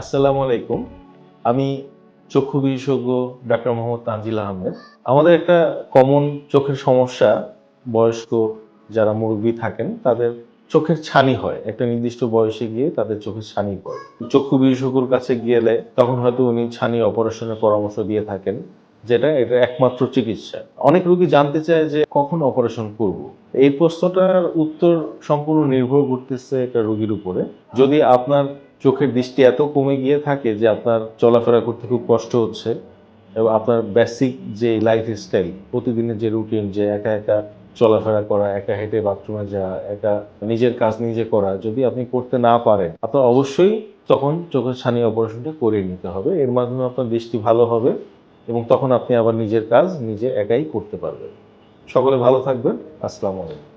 আসসালামু আলাইকুম। আমি চক্ষু বিশেষজ্ঞ ডাক্তার মোহাম্মদ তানজিল আহমেদ। আমাদের একটা কমন চোখের সমস্যা, বয়স্ক যারা মুরব্বী থাকেন, তাদের চোখের ছানি হয়। একটা নির্দিষ্ট বয়সে গিয়ে তাদের চোখের ছানি পড়ে। চক্ষু বিশেষজ্ঞর কাছে গেলে তখন হয়তো উনি ছানি অপারেশনের পরামর্শ দিয়ে থাকেন, যেটা এটা একমাত্র চিকিৎসা। অনেক রোগী জানতে চায় যে কখন অপারেশন করব। এই প্রশ্নটার উত্তর সম্পূর্ণ নির্ভর করতেছে একটা রোগীর উপরে। যদি আপনার চোখের দৃষ্টি এত কমে গিয়ে থাকে যে আপনার চলাফেরা করতে খুব কষ্ট হচ্ছে এবং আপনার বেসিক যে লাইফ স্টাইল প্রতিদিনের যে রুটিন যে একা একা চলাফেরা করা, একা হেঁটে বাথরুমে যাওয়া, একা নিজের কাজ নিজে করা, যদি আপনি করতে না পারেন, আপনার অবশ্যই তখন চোখের ছানি অপারেশনটা করে নিতে হবে। এর মাধ্যমে আপনার দৃষ্টি ভালো হবে এবং তখন আপনি আবার নিজের কাজ নিজে একাই করতে পারবেন। সকলে ভালো থাকবেন। আসসালামু আলাইকুম।